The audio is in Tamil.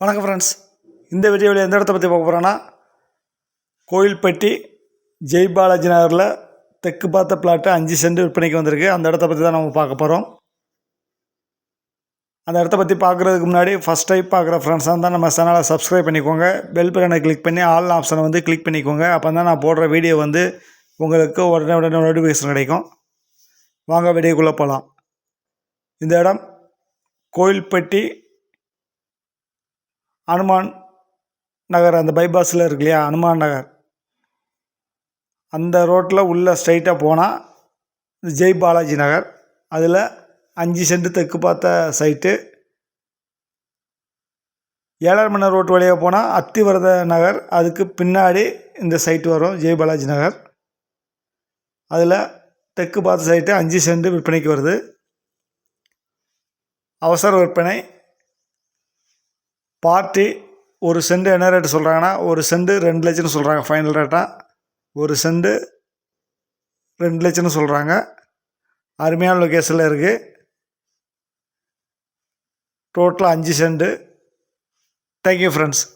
வணக்கம் ஃப்ரெண்ட்ஸ் இந்த வீடியோவில் எந்த இடத்த பற்றி பார்க்க போகிறோன்னா கோயில்பட்டி ஜெய் பாலாஜி நகரில் தெற்கு பார்த்த பிளாட்டு அஞ்சு சென்ட் விற்பனைக்கு வந்திருக்கு. அந்த இடத்த பற்றி தான் நம்ம பார்க்க போகிறோம் அந்த இடத்த பற்றி பார்க்குறதுக்கு முன்னாடி ஃபஸ்ட் டைம் பார்க்குற ஃப்ரெண்ட்ஸாக இருந்தால் நம்ம சேனலை சப்ஸ்கிரைப் பண்ணிக்கோங்க. பெல் பட்டனை கிளிக் பண்ணி ஆல் ஆப்ஷனை வந்து கிளிக் பண்ணிக்கோங்க. அப்போ தான் நான் போடுற வீடியோ வந்து உங்களுக்கு உடனே உடனே நோட்டிஃபிகேஷன் கிடைக்கும். வாங்க வீடியோக்குள்ளே போகலாம் இந்த இடம் கோயில்பட்டி அனுமான் நகர் அந்த பைபாஸில் இருக்கு இல்லையா அனுமான் நகர். அந்த ரோட்டில் உள்ள ஸ்ட்ரைட்டாக போனால் ஜெய் பாலாஜி நகர். அதில் அஞ்சு சென்ட் தெற்கு பார்த்த சைட்டு. ஏழரை மணி ரோட்டு வழியாக போனால் அத்திவரத நகர். அதுக்கு பின்னாடி இந்த சைட்டு வரும் ஜெய் பாலாஜி நகர். அதில் தெற்கு பார்த்த சைட்டு அஞ்சு சென்ட் விற்பனைக்கு வருது. அவசர விற்பனை பார்ட்டி ஒரு செண்டு என்ன ரேட்டு சொல்கிறாங்கன்னா ஒரு செண்டு ரெண்டு லட்சம்னு சொல்கிறாங்க ஃபைனல் ரேட்டாக ஒரு செண்டு ரெண்டு லட்சம்னு சொல்கிறாங்க அருமையான லொக்கேஷனில் இருக்குது டோட்டலாக அஞ்சு செண்டு. Thank you friends